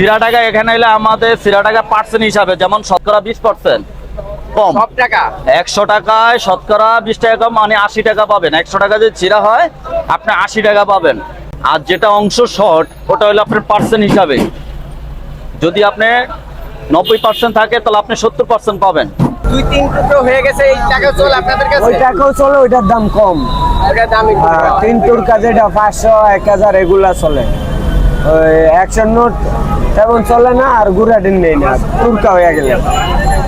সিরা টাকা এখানে এলে আমাদের সিরা টাকা পার্সেন্ট হিসাবে যেমন শতকরা বিশ পার্সেন্ট কম। সব টাকা? একশো টাকায় শতকরা বিশ টাকা কম মানে আশি টাকা পাবেন। একশো টাকা যদি চিরা হয় আপনি আশি টাকা পাবেন। আর যেটা অংশ শর্ট ওটা হলো আপনার পার্সেন্ট হিসাবে। যদি আপনি নব্বই পার্সেন্ট থাকে তাহলে আপনি সত্তর পার্সেন্ট পাবেন। দুই তিন টুকরো হয়ে গেছে এই টাকা চল আপনাদের কাছে? ওইটাকেও চলে ওইটার দাম কম। ওটার দাম একটু আর কম। তিন পাঁচশো এক হাজার এগুলা চলে। ওই একশো নোট তেমন চলে না আর গুড়াডিন নেই না টুরকা হয়ে গেলে।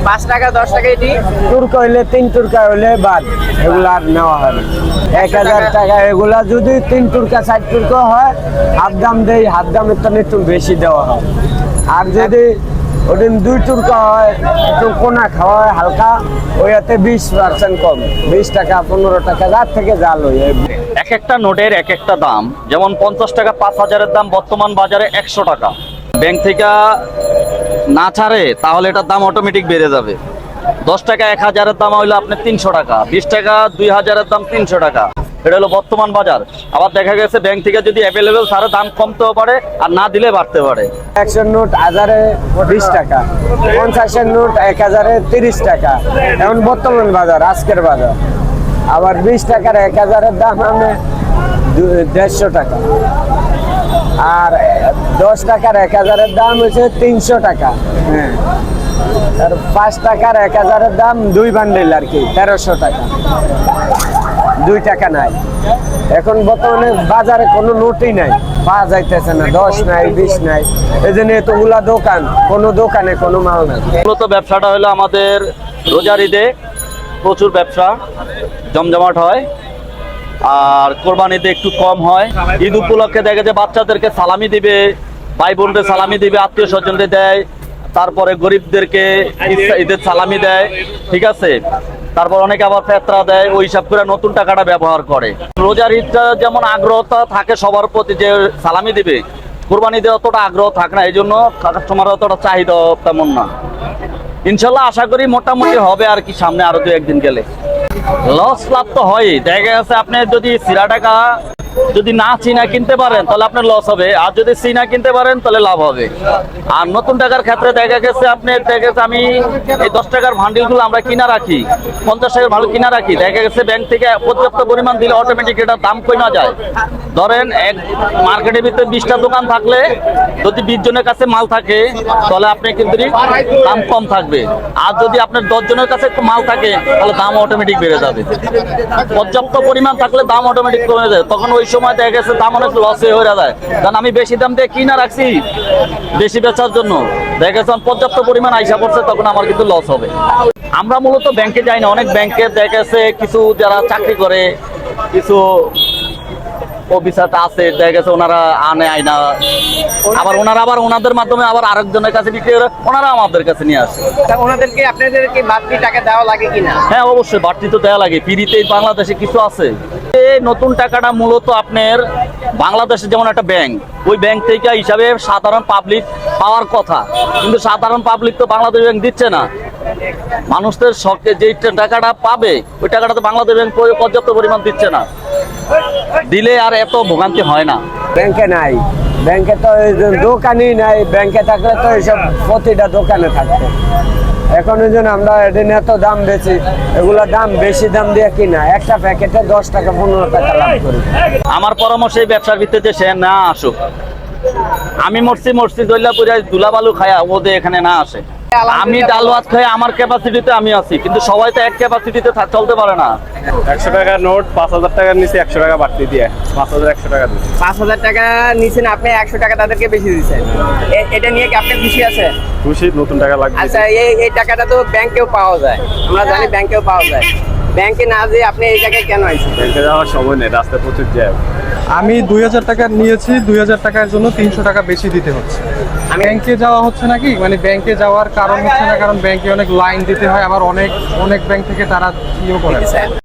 পাঁচ টাকা দশ টাকা এটি? টুরকা হইলে তিন টুরকা হইলে বাদ এগুলো আর নেওয়া হয় এক হাজার টাকা। এগুলা যদি তিন টুরকা চার টুরকা হয় হাত দাম দেই হাত দামের তো একটু বেশি দেওয়া হয়। আর যদি ওদিন দুই টুরকা হয় একটু কোনা খাওয়া হয়, হালকা। ওইয়াতে বিশ পার্সেন্ট কম। বিশ টাকা, পনেরো টাকা, যার থেকে জাল ওই এক একটা নোটের এক একটা দাম। যেমন পঞ্চাশ টাকা, পাঁচ হাজারের দাম বর্তমান বাজারে একশো টাকা। ব্যাংক থেকে না ছাড়ে, তাহলে এটার দাম অটোমেটিক বেড়ে যাবে। দশ টাকা, এক হাজারের দাম হইল আপনার তিনশো টাকা। বিশ টাকা, দুই হাজারের দাম তিনশো টাকা। এটা হলো বর্তমান বাজার। আবার দেখা গেছে ব্যাংক থেকে যদি অ্যাভেলেবেল তাহলে দাম কমতেও পারে আর না দিলে বাড়তে পারে। একশো নোট হাজারে বিশ টাকা, পঞ্চাশের নোট এক হাজারে তিরিশ টাকা। এখন বর্তমান বাজার, আজকের বাজার। আবার বিশ টাকার এক হাজারের দাম আমি দেড়শো টাকা। আর দশ টাকার এক হাজারের দাম হচ্ছে তিনশো টাকা। হ্যাঁ আর পাঁচ টাকার এক হাজারের দাম দুই বান্ডিল আর কি, তেরোশো টাকা। দুই টাকা নাই। এখন বর্তমানে বাজারে কোনো নোটই নাই। পাওয়া যাইতেছে না, দশ নাই, বিশ নাই। এই জন্য এতগুলা দোকান, কোনো দোকানে কোনো মাল নাই। মূলত ব্যবসাটা হলো আমাদের রোজার ঈদে প্রচুর ব্যবসা, জমজমাট হয়। আর কোরবানিতে একটু কম হয়। ঈদ উপলক্ষে দেখে যে বাচ্চাদেরকে সালামি দিবে, ভাই বোনদের সালামি দিবে, আত্মীয় স্বজনদের দেয়। তারপরে গরিবদেরকে ঈদ- ঈদের সালামি দেয়। ঠিক আছে? তারপর অনেকে আবার ফেতরা দেয়, ওই হিসাব করে নতুন টাকাটা ব্যবহার করে। রোজার ঈদটা যেমন আগ্রহতা থাকে সবার প্রতি যে সালামি দিবে, কোরবানি দেওয়া অতটা আগ্রহ থাকে না, এই জন্য কাস্টমার অতটা চাহিদা তেমন না। ইনশাল্লাহ আশা করি মোটামুটি হবে আর কি সামনে আরও দু একদিন গেলে। লস লাভ তো হয় দেখা গেছে আপনি যদি সিরা টাকা যদি না চিনা কিনতে পারেন, তাহলে আপনার লস হবে। আর যদি চিনা কিনতে পারেন, তাহলে লাভ হবে। আর নতুন টাকার ক্ষেত্রে দেখা গেছে, আপনি দেখা গেছে, আমি এই দশ টাকার ভান্ডিলগুলো আমরা কিনা রাখি, পঞ্চাশ টাকার ভালো কিনা রাখি। দেখা গেছে ব্যাংক থেকে পর্যাপ্ত পরিমাণ দিলে অটোমেটিক এটা দাম কমে যায়। ধরেন, এক মার্কেটের ভিতরে বিশটা দোকান থাকলে, যদি বিশ জনের কাছে মাল থাকে, তাহলে আপনি কিন্তু দাম কম থাকবে। আর যদি আপনার দশ জনের কাছে মাল থাকে, তাহলে দাম অটোমেটিক বেড়ে যাবে। পর্যাপ্ত পরিমাণ থাকলে দাম অটোমেটিক কমে যায়। তখন ওই সময় দেখা গেছে দাম অনেক লসে হয়ে যায়। কারণ আমি বেশি দাম দিয়ে কিনা রাখছি বেশি বেচার জন্য। দেখা গেছে পর্যাপ্ত পরিমাণ আইসা পড়ছে তখন আমার কিন্তু লস হবে। আমরা মূলত ব্যাংকে যাই না অনেক ব্যাংকে দেখা গেছে কিছু যারা চাকরি করে কিছু অফিসারটা আছে দেখা গেছে ওনারা আনে আবার ওনারা আবার ওনাদের মাধ্যমে আবার আরেকজনের কাছে বিক্রি করে ওনারা আমাদের কাছে নিয়ে আসে। ওনাদেরকে আপনাদেরকে বাড়তি টাকা দেওয়া লাগে কিনা? হ্যাঁ অবশ্যই বাড়তি তো দেওয়া লাগে। ফ্রিতে বাংলাদেশে কিছু আছে। নতুন টাকাটা মূলত আপনার বাংলাদেশে যেমন একটা ব্যাংক ওই ব্যাংক থেকে হিসাবে সাধারণ পাবলিক পাওয়ার কথা। কিন্তু সাধারণ পাবলিক তো বাংলাদেশ ব্যাংক দিচ্ছে না। মানুষদের শখে যে টাকাটা পাবে, ওই টাকাটা তো বাংলাদেশ ব্যাংক পর্যাপ্ত পরিমাণ দিচ্ছে না। দিলে আর এত ভোগান্তি হয় না। ব্যাংকে নাই। ব্যাংকে তো দোকানই নাই। ব্যাংকে থাকলে তো এইসব প্রতিটা দোকানে থাকতো। এখন ওই জন্য আমরা এদিন এত দাম বেশি এগুলো দাম বেশি দাম দিয়ে কিনা। একটা প্যাকেটে দশ টাকা, পনেরো টাকা লাভ করি। আমার পরামর্শ এই ব্যবসার ভিত্তিতে সে না আসুক। আমি মরছি মরছি দৈলাপুরে দুলাবালু খায়া ওদের এখানে না আসে। আমি ডাল ভাত খাই আমার ক্যাপাসিটিতে আমি আছি কিন্তু সবাই তো এক ক্যাপাসিটিতে চলতে পারে না। একশো টাকার নোট পাঁচ হাজার টাকার নিচে একশো টাকা বাড়তি দিয়ে। পাঁচ হাজার একশো টাকা দিয়ে। পাঁচ হাজার টাকা নিছেন আপনি একশো টাকা তাদেরকে বেশি দিচ্ছেন এটা নিয়ে কি আপনি খুশি আছে? খুশি নতুন টাকা লাগবে। আচ্ছা এই এই টাকাটা তো ব্যাংকেও পাওয়া যায়। আমরা জানি ব্যাংকেও পাওয়া যায়। ব্যাংকে না যেয়ে আপনি এই জায়গায় কেন আইছেন? ব্যাংকে যাওয়ার সময় নেই রাস্তায় প্রচুর জ্যাম। আমি দুই হাজার টাকা নিয়েছি দুই হাজার টাকার জন্য তিনশো টাকা বেশি দিতে হচ্ছে। ব্যাংকে যাওয়া হচ্ছে নাকি? মানে ব্যাংকে যাওয়ার কারণ হচ্ছে না? কারণ ব্যাংকে অনেক লাইন দিতে হয় আবার অনেক অনেক ব্যাংক থেকে তারা ইয়ে করে।